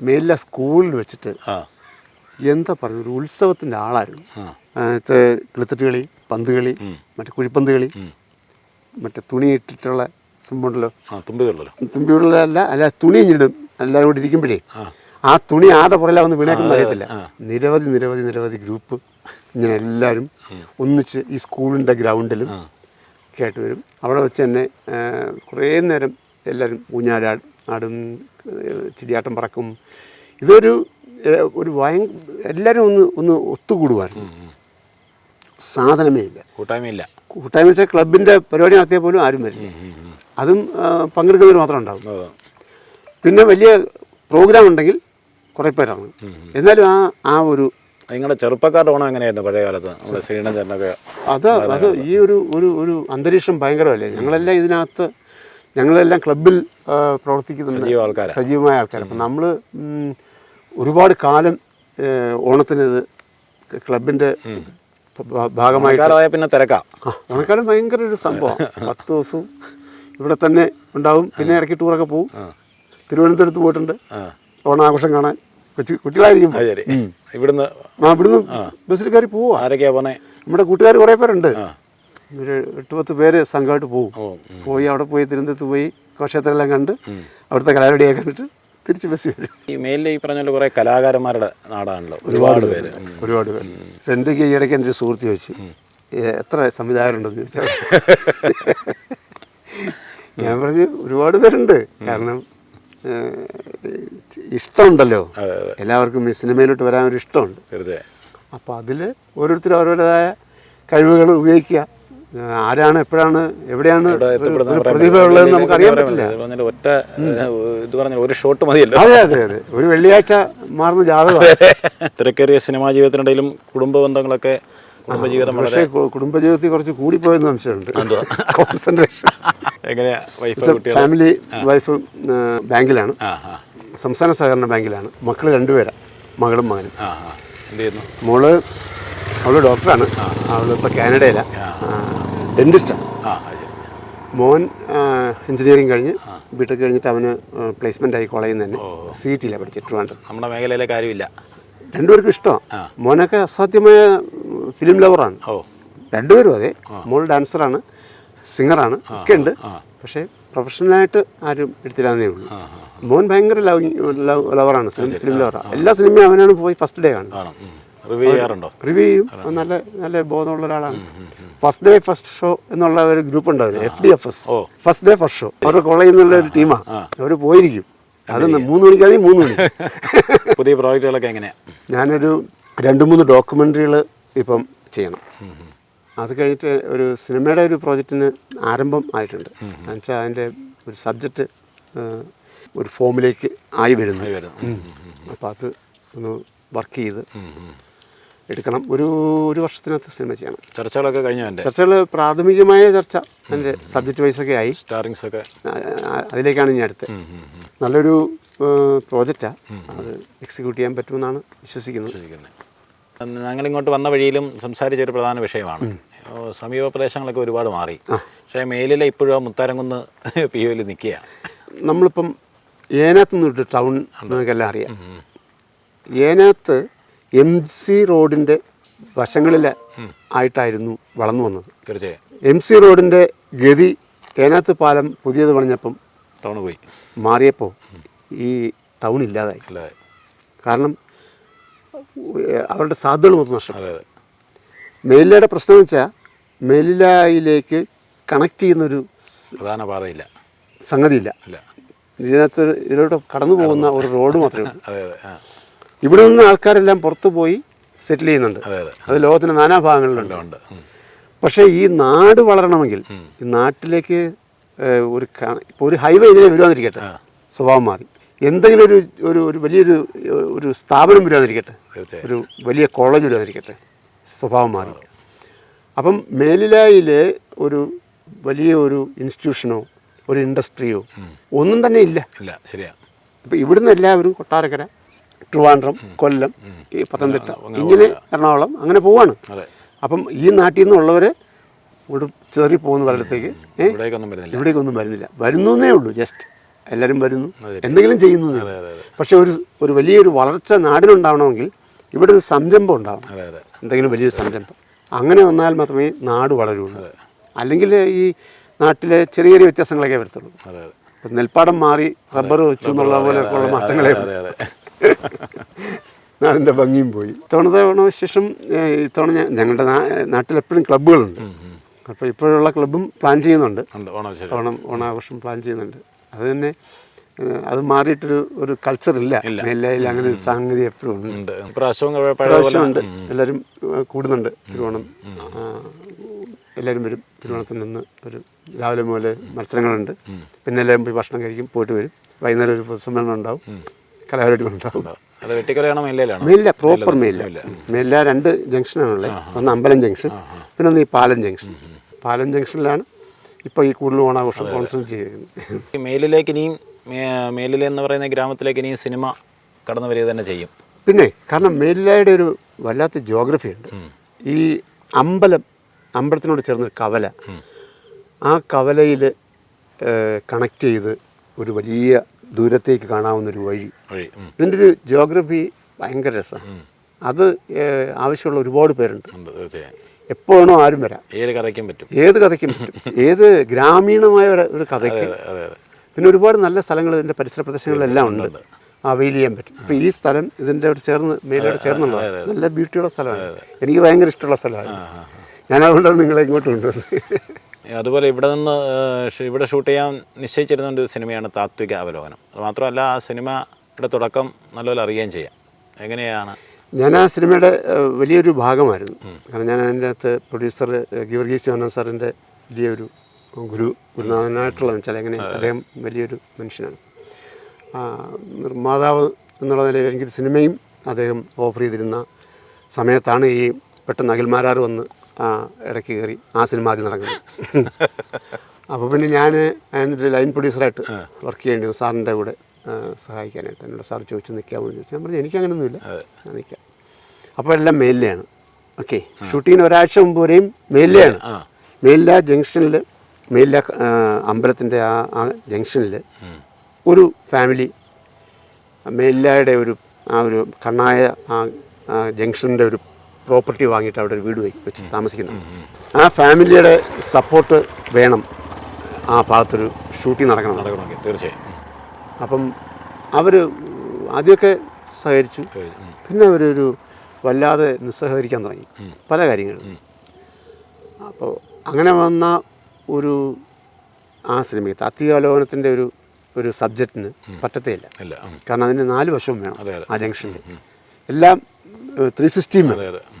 [SPEAKER 2] മേലിലെ സ്കൂളിൽ വെച്ചിട്ട് എന്താ പറയുക ഒരു ഉത്സവത്തിന്റെ ആളായിരുന്നു. അതിനകത്ത് കിളിത്തട്ട് കളി പന്ത് കളി മറ്റേ കുഴിപ്പന്ത് കളി മറ്റേ തുണി ഇട്ടിട്ടുള്ള സംഭവമുണ്ടല്ലോ
[SPEAKER 1] തുമ്പിയുള്ള
[SPEAKER 2] തുമ്പിയുള്ളതല്ല അല്ല തുണി ഇഞ്ഞിടും. എല്ലാവരും കൂടി ഇരിക്കുമ്പോഴേ. ആ. തുണി ആടെ പുറകിലാണ് വന്ന് വീണേക്കൊന്നും അറിയത്തില്ല. നിരവധി നിരവധി നിരവധി ഗ്രൂപ്പ് ഇങ്ങനെ എല്ലാവരും ഒന്നിച്ച് ഈ സ്കൂളിന്റെ ഗ്രൗണ്ടിലും കേട്ട് വരും. അവിടെ വെച്ച് തന്നെ കുറേ നേരം എല്ലാവരും ഊഞ്ഞാലാട് ആടും ചിടിയാട്ടം ചിരിയാട്ടം പറക്കും. ഇതൊരു ഒരു ഭയ എല്ലാവരും ഒന്ന് ഒന്ന് ഒത്തുകൂടുവായിരുന്നു. സാധനമേ ഇല്ല.
[SPEAKER 1] കൂട്ടായ്മയില്ല
[SPEAKER 2] കൂട്ടായ്മ വെച്ചാൽ ക്ലബിന്റെ പരിപാടി നടത്തിയാൽ പോലും ആരും വരില്ല. അതും പങ്കെടുക്കുന്നവർ മാത്രം ഉണ്ടാവും. പിന്നെ വലിയ പ്രോഗ്രാം ഉണ്ടെങ്കിൽ കുറേ പേരാണ്. എന്നാലും ആ ആ ഒരു
[SPEAKER 1] നിങ്ങളുടെ ചെറുപ്പക്കാരുടെ ഓണം എങ്ങനെയായിരുന്നു പഴയ കാലത്ത്? നമ്മുടെ
[SPEAKER 2] അത് അത് ഈ ഒരു ഒരു ഒരു അന്തരീക്ഷം ഭയങ്കരമല്ലേ? ഞങ്ങളെല്ലാം ഇതിനകത്ത് ഞങ്ങളെല്ലാം ക്ലബിൽ പ്രവർത്തിക്കുന്നുണ്ട്. സജീവമായ ആൾക്കാർ അപ്പം നമ്മൾ ഒരുപാട് കാലം ഓണത്തിന് ഇത് ക്ലബിന്റെ ഭാഗമായിട്ട്
[SPEAKER 1] ആൾക്കാരായ പിന്നെ തിരക്കാം.
[SPEAKER 2] ഓണക്കാലം ഭയങ്കര ഒരു സംഭവം. പത്ത് ദിവസവും ഇവിടെ തന്നെ ഉണ്ടാവും പിന്നെ ഇടയ്ക്ക് ടൂറൊക്കെ പോവും. തിരുവനന്തപുരത്ത് പോയിട്ടുണ്ട്. ഓണാഘോഷം കാണാൻ കൊച്ചു കുട്ടികളായിരിക്കും.
[SPEAKER 1] ഇവിടുന്ന്
[SPEAKER 2] ആ ഇവിടുന്ന് ബസ്സിൽ കയറി പോവാ.
[SPEAKER 1] ആരൊക്കെയാ പോണേ
[SPEAKER 2] നമ്മുടെ കൂട്ടുകാർ കുറേ പേരുണ്ട്. ഒരു എട്ട് പത്ത് പേര് സംഘമായിട്ട്
[SPEAKER 1] പോകും.
[SPEAKER 2] പോയി അവിടെ പോയി തിരുവനന്തപുരത്ത് പോയി ക്ഷേത്രമെല്ലാം കണ്ട് അവിടുത്തെ കലാപടിയെ കണ്ടിട്ട് തിരിച്ച് ബസ് വരും.
[SPEAKER 1] ഈ മേലിൽ ഈ പറഞ്ഞ പോലെ കുറേ കലാകാരന്മാരുടെ നാടാണല്ലോ. ഒരുപാട് പേര്.
[SPEAKER 2] ഒരുപാട് പേര്. എന്റെ ഈ ഇടയ്ക്ക് എന്റെ ഒരു സുഹൃത്ത് ചോദിച്ചു "ഏ, എത്ര സംവിധായകരുണ്ടെന്ന് ചോദിച്ചാൽ ഞാൻ പറഞ്ഞു ഒരുപാട് പേരുണ്ട്. കാരണം ഇഷ്ടമുണ്ടല്ലോ. എല്ലാവർക്കും ഈ സിനിമയിലോട്ട് വരാൻ ഒരു ഇഷ്ടമുണ്ട്. അപ്പോൾ അതിൽ ഓരോരുത്തരും അവരുടേതായ കഴിവുകൾ ഉപയോഗിക്കുക. ആരാണ് എപ്പോഴാണ് എവിടെയാണ് പ്രതിഭയുള്ളതെന്ന് നമുക്ക് അറിയാൻ പറ്റില്ല.
[SPEAKER 1] ഒറ്റ ഇത് പറഞ്ഞ ഒരു ഷോട്ട് മതിയല്ലോ.
[SPEAKER 2] അതെ അതെ അതെ. ഒരു വെള്ളിയാഴ്ച മാറുന്ന ജാതക
[SPEAKER 1] തിരക്കേറിയ സിനിമാ ജീവിതത്തിനിടയിലും കുടുംബ ബന്ധങ്ങളൊക്കെ കുടുംബജീവിതം
[SPEAKER 2] പക്ഷേ കുടുംബജീവിതത്തിൽ കുറച്ച് കൂടിപ്പോയെന്ന് സംശയമുണ്ട്. കോൺസെൻട്രേഷൻ
[SPEAKER 1] എങ്ങനെയാ വൈഫ്
[SPEAKER 2] ഫാമിലി വൈഫ് ബാങ്കിലാണ്. സംസ്ഥാന സഹകരണ ബാങ്കിലാണ്. മക്കൾ രണ്ടുപേരാ മകളും മകനും. മോൾ അവൾ ഡോക്ടറാണ്. അവൾ ഇപ്പൊ കാനഡയിലാണ് ഡെന്റിസ്റ്റാണ്
[SPEAKER 1] ആ
[SPEAKER 2] മോൻ എഞ്ചിനീയറിംഗ് കഴിഞ്ഞ് ബിടെക് കഴിഞ്ഞിട്ട് അവന് പ്ലേസ്മെന്റ് ആയി കോളേജിൽ നിന്ന് തന്നെ സി ടിയിലാണ് പഠിച്ചത് ട്രിവാൻഡ്രം.
[SPEAKER 1] നമ്മുടെ മേഖലയിലെ കാര്യമില്ല.
[SPEAKER 2] രണ്ടുപേർക്കും ഇഷ്ടമാണ് മോനൊക്കെ അസാധ്യമായ ഫിലിം ലവറാണ്
[SPEAKER 1] ഓ.
[SPEAKER 2] രണ്ടുപേരും അതെ. മോൾ ഡാൻസറാണ് സിംഗറാണ് ഒക്കെ ഉണ്ട്. പക്ഷേ പ്രൊഫഷണലായിട്ട് ആരും എടുത്തില്ലാന്നേ ഉള്ളൂ. മോൻ ഭയങ്കര ലവ് ലവറാണ് ഫിലിം ലവറാണ് എല്ലാ സിനിമയും അവനാണ് പോയി ഫസ്റ്റ് ഡേ കാണുന്നത്.
[SPEAKER 1] കാണും. റിവ്യൂ ചെയ്യാറുണ്ടോ?
[SPEAKER 2] റിവ്യൂ ചെയ്യും. നല്ല നല്ല ബോധമുള്ള ഒരാളാണ്. ഫസ്റ്റ് ഡേ ഫസ്റ്റ് ഷോ എന്നുള്ള ഒരു ഗ്രൂപ്പ് ഉണ്ടാവില്ല? F D F S first day first show അവരുടെ കോളേജിൽ നിന്നുള്ള ഒരു ടീമാണ് അവർ പോയിരിക്കും. അത് മൂന്ന് മണിക്കാണെങ്കിൽ മൂന്ന് മണി.
[SPEAKER 1] പുതിയ പ്രോജക്റ്റുകളൊക്കെ എങ്ങനെയാ?
[SPEAKER 2] ഞാനൊരു രണ്ട് മൂന്ന് ഡോക്യുമെന്ററികൾ ഇപ്പം ചെയ്യണം. അത് കഴിഞ്ഞിട്ട് ഒരു സിനിമയുടെ ഒരു പ്രോജക്റ്റിന് ആരംഭം ആയിട്ടുണ്ട്. എന്നുവെച്ചാൽ അതിന്റെ ഒരു സബ്ജക്റ്റ് ഒരു ഫോമിലേക്ക് ആയി വരുന്നു.
[SPEAKER 1] ആയി വരുന്നു.
[SPEAKER 2] അപ്പോൾ അത് ഒന്ന് വർക്ക് ചെയ്ത് എടുക്കണം. ഒരു ഒരു വർഷത്തിനകത്ത് സിനിമ ചെയ്യണം.
[SPEAKER 1] ചർച്ചകളൊക്കെ കഴിഞ്ഞു
[SPEAKER 2] ചർച്ചകൾ പ്രാഥമികമായ ചർച്ച. അതിന്റെ സബ്ജക്റ്റ് ഒക്കെ ആയി.
[SPEAKER 1] സ്റ്റാറിങ്സ് ഒക്കെ
[SPEAKER 2] അതിലേക്കാണ് ഞാൻ അടുത്ത് നല്ലൊരു പ്രോജക്റ്റാണ് അത് എക്സിക്യൂട്ട് ചെയ്യാൻ പറ്റുമെന്നാണ് വിശ്വസിക്കുന്നത്.
[SPEAKER 1] ഞങ്ങളിങ്ങോട്ട് വന്ന വഴിയിലും സംസാരിച്ച ഒരു പ്രധാന വിഷയമാണ്. സമീപ പ്രദേശങ്ങളൊക്കെ ഒരുപാട് മാറി. പക്ഷേ മേലിലെ ഇപ്പോഴും മുത്താരംകുന്ന് പി ഒയിൽ നിൽക്കുക
[SPEAKER 2] നമ്മളിപ്പം ഏനാത്ത് നിന്നിട്ട് ടൗൺ നിങ്ങൾക്കെല്ലാം അറിയാം. ഏനാത്ത് എം സി റോഡിന്റെ വശങ്ങളിൽ ആയിട്ടായിരുന്നു വളർന്നു വന്നത്.
[SPEAKER 1] തീർച്ചയായും.
[SPEAKER 2] എം സി റോഡിന്റെ ഗതി ഏനാത്ത് പാലം പുതിയത് പണിഞ്ഞപ്പം
[SPEAKER 1] ടൗൺ പോയി.
[SPEAKER 2] മാറിയപ്പോൾ ഈ ടൗൺ ഇല്ലാതായി. കാരണം അവരുടെ സാധ്യതകൾ മൊത്തം നഷ്ടപ്പെട്ടു.
[SPEAKER 1] അതെ അതെ.
[SPEAKER 2] മേലിലയുടെ പ്രശ്നം വെച്ചാൽ മേലിലായിലേക്ക് കണക്ട് ചെയ്യുന്നൊരു
[SPEAKER 1] പ്രധാന പാതയില്ല.
[SPEAKER 2] സംഗതിയില്ല. ഇതിനകത്ത് ഇതിലോട്ട് കടന്നു പോകുന്ന ഒരു റോഡ് മാത്രമേ ഉള്ളൂ. ഇവിടെ നിന്ന് ആൾക്കാരെല്ലാം പുറത്തു പോയി സെറ്റിൽ ചെയ്യുന്നുണ്ട്.
[SPEAKER 1] അതെ
[SPEAKER 2] ലോകത്തിന്റെ നാനാഭാഗങ്ങളിലുണ്ട് പക്ഷെ ഈ നാട് വളരണമെങ്കിൽ ഈ നാട്ടിലേക്ക് ഒരു ഇപ്പോൾ ഒരു ഹൈവേ ഇതിലെ വരുവാന്നിരിക്കട്ടെ സ്വഭാവം മാറി. എന്തെങ്കിലും ഒരു ഒരു ഒരു വലിയൊരു ഒരു സ്ഥാപനം വരുവാന്നിരിക്കട്ടെ ഒരു വലിയ കോളേജ് വരുവാന്നിരിക്കട്ടെ സ്വഭാവം മാറി. അപ്പം മേലിലായിലെ ഒരു വലിയ ഒരു ഇൻസ്റ്റിറ്റ്യൂഷനോ ഒരു ഇൻഡസ്ട്രിയോ ഒന്നും തന്നെ ഇല്ല.
[SPEAKER 1] ഇല്ല ശരിയാ.
[SPEAKER 2] ഇപ്പം ഇവിടുന്ന് എല്ലാവരും കൊട്ടാരക്കര ട്രിവാൻഡ്രം കൊല്ലം ഈ പത്തനംതിട്ട. ഇങ്ങനെ എറണാകുളം അങ്ങനെ പോവാണ്. അപ്പം ഈ നാട്ടിൽ നിന്നുള്ളവർ ഇവിടെ ചെറി പോകുന്ന പലയിടത്തേക്ക്
[SPEAKER 1] ഇവിടേക്കൊന്നും വരുന്നില്ല.
[SPEAKER 2] വരുന്നു വരുന്നേ ഉള്ളൂ ജസ്റ്റ് എല്ലാവരും വരുന്നു. എന്തെങ്കിലും ചെയ്യുന്നു പക്ഷെ ഒരു ഒരു വലിയൊരു വളർച്ച നാടിനുണ്ടാവണമെങ്കിൽ ഇവിടെ ഒരു സംരംഭം ഉണ്ടാവണം. എന്തെങ്കിലും വലിയൊരു സംരംഭം. അങ്ങനെ വന്നാൽ മാത്രമേ നാട് വളരുള്ളൂ. അല്ലെങ്കിൽ ഈ നാട്ടിലെ ചെറിയ ചെറിയ വ്യത്യാസങ്ങളൊക്കെ വരത്തുള്ളൂ. നെൽപ്പാടം മാറി റബ്ബർ വെച്ചു എന്നുള്ള പോലെയൊക്കെയുള്ള മാറ്റങ്ങളെ നാടിന്റെ ഭംഗിയും പോയി. ഇത്തവണത്തെ ഓണവിശേഷം വിശേഷം ഇത്തവണ ഞങ്ങളുടെ നാട്ടിൽ എപ്പോഴും ക്ലബ്ബുകളുണ്ട്. അപ്പോൾ ഇപ്പോഴുള്ള ക്ലബ്ബും പ്ലാൻ ചെയ്യുന്നുണ്ട്.
[SPEAKER 1] ഓണം
[SPEAKER 2] ഓണാഘോഷം പ്ലാൻ ചെയ്യുന്നുണ്ട്. അത് തന്നെ അത് മാറിയിട്ടൊരു ഒരു കൾച്ചർ ഇല്ല. മേലയിൽ അങ്ങനെ ഒരു സാങ്കേതിക എപ്പോഴും ഉണ്ട്. പ്രാവശ്യമുണ്ട് എല്ലാവരും കൂടുന്നുണ്ട് തിരുവോണം. എല്ലാവരും വരും. തിരുവോണത്തിൽ നിന്ന് ഒരു രാവിലെ മുതൽ മത്സരങ്ങളുണ്ട്. പിന്നെ എല്ലാവരും പോയി ഭക്ഷണം കഴിക്കും. പോയിട്ട് വരും. വൈകുന്നേരം ഒരു പൊതുസമ്മേളനം ഉണ്ടാവും.
[SPEAKER 1] അത് വെട്ടിക്കലയാണോ
[SPEAKER 2] മേലില്ല പ്രോപ്പർ മേലില്ല മേലില്ല രണ്ട് ജംഗ്ഷനാണുള്ളത്. ഒന്ന് അമ്പലം ജംഗ്ഷൻ പിന്നെ ഒന്ന് ഈ പാലം ജംഗ്ഷൻ. പാലം ജംഗ്ഷനിലാണ് ഇപ്പോൾ ഈ കൂടുതൽ ഓണാഘോഷം കോൺസെൻട്രേറ്റ് ചെയ്യുന്നത്.
[SPEAKER 1] മേലിലേക്ക് ഇനിയും മേലിലെ എന്ന് പറയുന്ന ഗ്രാമത്തിലേക്ക് ഇനിയും സിനിമ കടന്നു വരിക തന്നെ ചെയ്യും.
[SPEAKER 2] പിന്നെ കാരണം മേലിലായുടെ ഒരു വല്ലാത്ത ജോഗ്രഫി ഉണ്ട്. ഈ അമ്പലം അമ്പലത്തിനോട് ചേർന്ന് കവല. ആ കവലയിൽ കണക്ട് ചെയ്ത് ഒരു വലിയ ദൂരത്തേക്ക് കാണാവുന്നൊരു വഴി. ഇതിന്റെ ഒരു ജോഗ്രഫി ഭയങ്കര രസമാണ് അത് ആവശ്യമുള്ള ഒരുപാട് പേരുണ്ട്.
[SPEAKER 1] എപ്പോ
[SPEAKER 2] വേണോ ആരും വരാം.
[SPEAKER 1] ഏത് കഥയ്ക്കും പറ്റും.
[SPEAKER 2] ഏത് കഥയ്ക്കും പറ്റും. ഏത് ഗ്രാമീണമായ ഒരു കഥയ്ക്ക് പിന്നെ ഒരുപാട് നല്ല സ്ഥലങ്ങൾ ഇതിന്റെ പരിസര പ്രദേശങ്ങളിലെല്ലാം ഉണ്ട്. അവൈൽ ചെയ്യാൻ പറ്റും. ഇപ്പം ഈ സ്ഥലം ഇതിന്റെ അവിടെ ചേർന്ന് മേലോട് ചേർന്നുള്ള നല്ല ബ്യൂട്ടിയുള്ള സ്ഥലമാണ്. എനിക്ക് ഭയങ്കര ഇഷ്ടമുള്ള സ്ഥലമാണ്. ഞാൻ അതുകൊണ്ടാണ് നിങ്ങളെ ഇങ്ങോട്ട് കൊണ്ടുവന്നത്.
[SPEAKER 1] അതുപോലെ ഇവിടെ നിന്ന് ഇവിടെ ഷൂട്ട് ചെയ്യാൻ നിശ്ചയിച്ചിരുന്ന ഒരു സിനിമയാണ് താത്വിക അവലോകനം അത് മാത്രമല്ല ആ സിനിമയുടെ തുടക്കം നല്ലപോലെ അറിയുകയും ചെയ്യാം. എങ്ങനെയാണ്?
[SPEAKER 2] ഞാൻ ആ സിനിമയുടെ വലിയൊരു ഭാഗമായിരുന്നു. കാരണം ഞാൻ അതിന്റെ അകത്ത് പ്രൊഡ്യൂസർ ഗീവർഗീസ് ജോനൻ സാറിന്റെ വലിയൊരു ഗുരു ഗുരുനാഥനായിട്ടുള്ള വെച്ചാൽ എങ്ങനെ അദ്ദേഹം വലിയൊരു മനുഷ്യനാണ്. നിർമ്മാതാവ് എന്നുള്ള നിലയിൽ എനിക്കൊരു സിനിമയും അദ്ദേഹം ഓഫർ ചെയ്തിരുന്ന സമയത്താണ് ഈ പെട്ടെന്ന് അഖിൽമാരാർ വന്ന് ഇടയ്ക്ക് കയറി. ആ സിനിമ ആദ്യം നടക്കുന്നത്. അപ്പോൾ പിന്നെ ഞാൻ എന്നിട്ട് ലൈൻ പ്രൊഡ്യൂസറായിട്ട് വർക്ക് ചെയ്യേണ്ടി സാറിന്റെ കൂടെ സഹായിക്കാനായിട്ട് എന്നോട് സാർ ചോദിച്ചു നിൽക്കാമെന്ന് ചോദിച്ചു. ഞാൻ പറഞ്ഞു എനിക്കങ്ങനൊന്നുമില്ല നിൽക്കാം. അപ്പോൾ എല്ലാം മേലിലെയാണ്. ഓക്കെ. ഷൂട്ടിങ്ങിന് ഒരാഴ്ച മുമ്പ് വരെയും മേലിലെയാണ്. മേലില ജംഗ്ഷനിൽ മേലില അമ്പലത്തിന്റെ ആ ആ ജംഗ്ഷനിൽ ഒരു ഫാമിലി മേലിലയുടെ ഒരു ആ ഒരു കണ്ണായ ആ ആ ജംഗ്ഷന്റെ ഒരു പ്രോപ്പർട്ടി വാങ്ങിയിട്ട് അവിടെ ഒരു വീട് വെച്ച് താമസിക്കുന്നു. ആ ഫാമിലിയുടെ സപ്പോർട്ട് വേണം. ആ ഭാഗത്തൊരു ഷൂട്ടിംഗ് നടക്കണം.
[SPEAKER 1] നടക്കണമെങ്കിൽ തീർച്ചയായും.
[SPEAKER 2] അപ്പം അവർ ആദ്യമൊക്കെ സഹകരിച്ചു. പിന്നെ അവരൊരു വല്ലാതെ നിസ്സഹകരിക്കാൻ തുടങ്ങി. പല കാര്യങ്ങളും. അപ്പോൾ അങ്ങനെ വന്ന ഒരു ആ സിനിമയ്ക്ക് താത്വികാലോകനത്തിന്റെ ഒരു ഒരു സബ്ജക്റ്റിന് പറ്റത്തേയില്ല.
[SPEAKER 1] ഇല്ല.
[SPEAKER 2] കാരണം അതിന് നാല് വശവും വേണം. ആ ജംഗ്ഷനിൽ എല്ലാം ത്രീ
[SPEAKER 1] ഉം.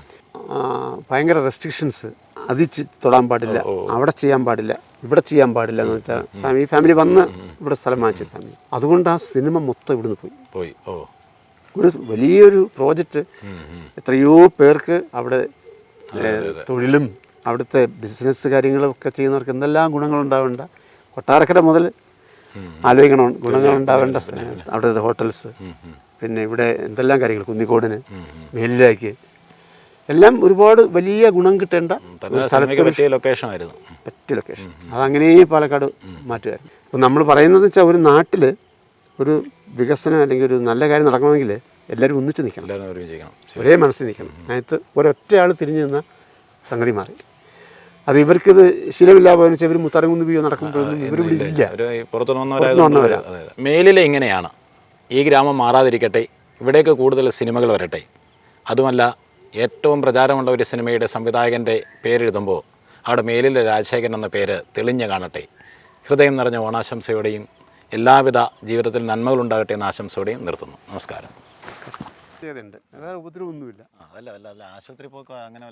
[SPEAKER 2] ഭയങ്കര റെസ്ട്രിക്ഷൻസ് അതിൽ തൊടാൻ പാടില്ല. അവിടെ ചെയ്യാൻ പാടില്ല. ഇവിടെ ചെയ്യാൻ പാടില്ല എന്ന് വെച്ചാൽ ഈ ഫാമിലി വന്ന് ഇവിടെ സ്ഥലം വാങ്ങിച്ച ഫാമിലി. അതുകൊണ്ട് ആ സിനിമ മൊത്തം ഇവിടുന്ന് പോയി.
[SPEAKER 1] പോയി. ഓ.
[SPEAKER 2] ഒരു വലിയൊരു പ്രോജക്റ്റ്. എത്രയോ പേർക്ക് അവിടെ തൊഴിലും അവിടുത്തെ ബിസിനസ് കാര്യങ്ങളൊക്കെ ചെയ്യുന്നവർക്ക് എന്തെല്ലാം ഗുണങ്ങളുണ്ടാവേണ്ട കൊട്ടാരക്കര മുതൽ ആലോചിക്കണം. ഗുണങ്ങളുണ്ടാവേണ്ട. അവിടുത്തെ ഹോട്ടൽസ് പിന്നെ ഇവിടെ എന്തെല്ലാം കാര്യങ്ങൾ? കുന്നിക്കോടിന് മേലിലേക്ക്. എല്ലാം ഒരുപാട് വലിയ ഗുണം കിട്ടേണ്ട സ്ഥലത്ത്
[SPEAKER 1] ലൊക്കേഷൻ ആയിരുന്നു.
[SPEAKER 2] പറ്റിയ ലൊക്കേഷൻ അതങ്ങനെ പാലക്കാട് മാറ്റുമായിരുന്നു ഇപ്പം നമ്മൾ പറയുന്നത് വെച്ചാൽ ഒരു നാട്ടിൽ ഒരു വികസനം അല്ലെങ്കിൽ ഒരു നല്ല കാര്യം നടക്കണമെങ്കിൽ എല്ലാവരും ഒന്നിച്ച് നിൽക്കണം. ഒരേ മനസ്സിൽ നിൽക്കണം. അതിനകത്ത് ഒരൊറ്റ ആൾ തിരിഞ്ഞു നിന്ന സംഗതി മാറി. അത് ഇവർക്കിത് പോയെന്ന് വെച്ചാൽ ഇവർ മുത്തറങ്ങുന്ന് പോയോ നടക്കുമ്പോഴൊന്നും ഇല്ല വന്നവരാ.
[SPEAKER 1] അതെ, അതെ. മേലിലെ ഇങ്ങനെയാണ്. ഈ ഗ്രാമം മാറാതിരിക്കട്ടെ. ഇവിടേക്ക് കൂടുതൽ സിനിമകൾ വരട്ടെ. അതുമല്ല ഏറ്റവും പ്രചാരമുള്ള ഒരു സിനിമയുടെ സംവിധായകന്റെ പേരെഴുതുമ്പോൾ അവിടെ മേലിലെ രാജശേഖരൻ എന്ന പേര് തെളിഞ്ഞു കാണട്ടെ. ഹൃദയം നിറഞ്ഞ ഓണാശംസയോടെയും എല്ലാവിധ ജീവിതത്തിൽ നന്മകളുണ്ടാകട്ടെ എന്ന ആശംസയോടെയും നിർത്തുന്നു. നമസ്കാരം.
[SPEAKER 2] ഉപദ്രവമൊന്നുമില്ല.
[SPEAKER 1] അതല്ല അല്ല അല്ല ആശുപത്രി പോക്കോ അങ്ങനെ